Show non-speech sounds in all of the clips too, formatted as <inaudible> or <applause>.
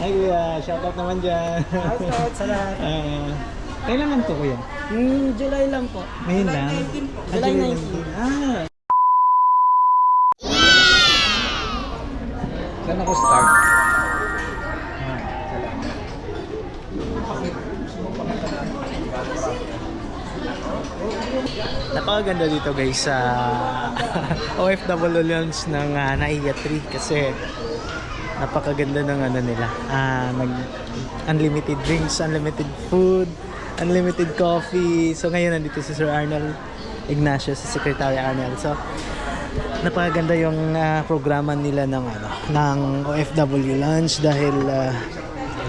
Hi kuya, shoutout naman dyan. Shoutout sa lahat. Ah, kailan lang to kuya? Hmm, July lang po. Ngayon lang? Ah, July July 19. Ah. Saan ako start? Ah, salamat. Napakaganda dito guys sa <laughs> OFW lounge ng uh, Naiya 3 kasi napakaganda ng ano nila. Ah, nag unlimited drinks, unlimited food, unlimited coffee. So ngayon nandito si Sir Arnold Ignacio, si Secretary Arnold. So napakaganda yung ah, programa nila ng ano ng OFW lounge dahil ah,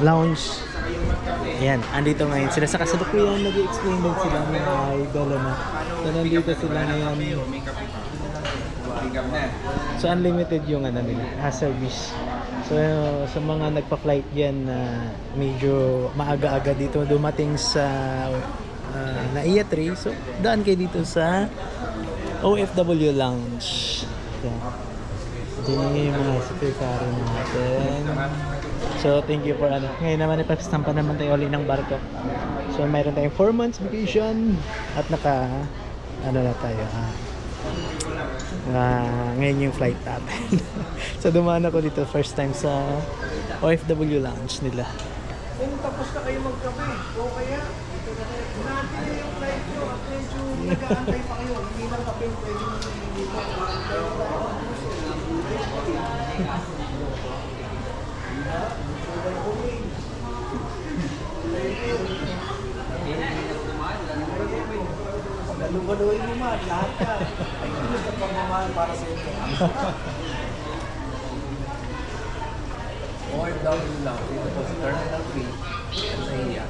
lounge Ayan, andito ngayon sila sa kasalukuyan, nag-explain din sila ng idol na. So, nandito sila ngayon. So, unlimited yung ano nila, ah, service. So, sa mga nagpa-flight dyan na medyo maaga-aga dito dumating sa uh, Naiya 3. So, daan kayo dito sa OFW Lounge. Ito yung mga secretary natin. So, thank you for ano. Ngayon naman, ipastampa naman tayo ulit ng barko. So, mayroon tayong 4 months vacation at naka, ano na tayo, ah, ah, ngayon yung flight natin. <laughs> so, dumaan ako dito first time sa OFW lounge nila. Kung tapos na kayo magkape, o kaya, natin yung flight nyo at medyo nag-aantay pa kayo. Hindi lang kape pwede mo dito. Lalubaluin mo man, lahat ka. Ay, gusto pang mamahal para sa inyo. <laughs> OFW lang. Dito po sa Terminal 3 sa iya.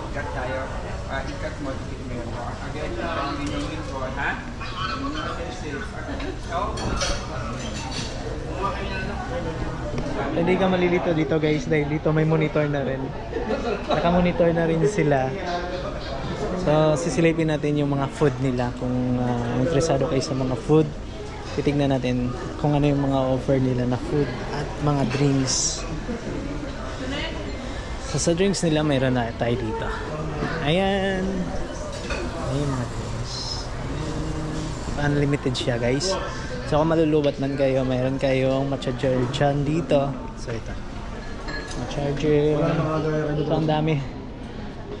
Ikat tayo. Ah, ikat mo. Tikit mo yun. Again, pangin yung intro, ha? Hindi ka malilito dito guys dahil dito may monitor na rin. Naka-monitor na rin sila. So, sisilipin natin yung mga food nila. Kung ah, interesado kayo sa mga food, titignan natin kung ano yung mga offer nila na food at mga drinks. So, sa drinks nila, mayroon na tayo dito. Ayan. Ayan mga drinks. Unlimited siya guys. So kung malulubat man kayo, mayroon kayong ma-charger dyan dito. So ito. Ma-charger. So ang dami.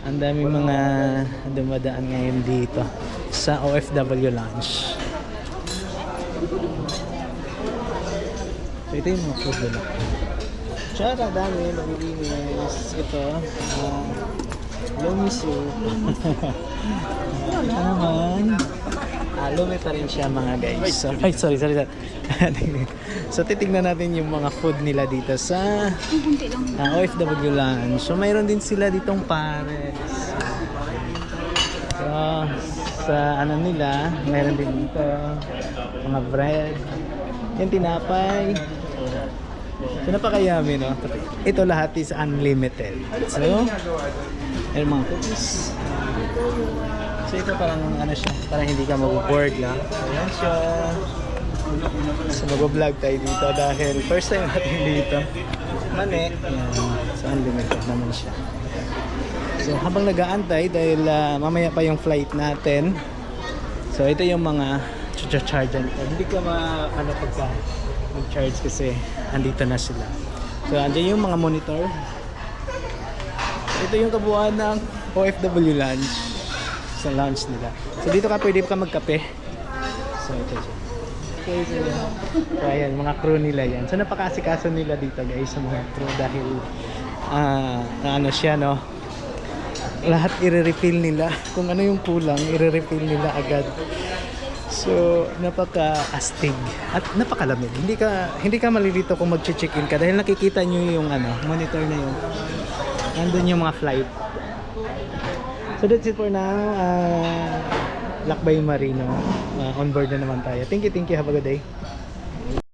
Ang dami mga dumadaan ngayon dito sa OFW Lounge. So ito yung mga food nila. Tsaka dami, maglilinis. Ito, uh, lomiso. <laughs> Ano naman? Ah, lumi pa rin siya mga guys. So, ay, sorry, sorry, sorry. <laughs> so, titignan natin yung mga food nila dito sa ah, OFW Lounge. So, mayroon din sila ditong pares. So, sa ano nila, mayroon din dito mga bread. Yung tinapay. So, napakayami, no? Ito lahat is unlimited. So, ayun mga cookies. So ito parang ano siya, parang hindi ka mag-board lang. So yan siya. So mag-vlog tayo dito dahil first time natin dito. Mani. Yan. So unlimited naman siya. So habang nag-aantay dahil ah, mamaya pa yung flight natin. So ito yung mga charge nito. Hindi ka ma ano pagka mag-charge kasi andito na sila. So andyan yung mga monitor. Ito yung kabuuan ng OFW Lounge sa lounge nila. So dito ka pwede ka magkape. So ito siya. Okay, so, yan. so ayan, mga crew nila yan. So napakasikaso nila dito guys sa mga crew dahil ah na ano siya no lahat i-refill nila kung ano yung kulang i-refill nila agad so napaka-astig at napakalamig hindi ka hindi ka malilito kung mag-check-in ka dahil nakikita nyo yung ano monitor na yun nandun yung mga flight So that's it for now. Uh, Lakbay Marino. Uh, on board na naman tayo. Thank you, thank you. Have a good day.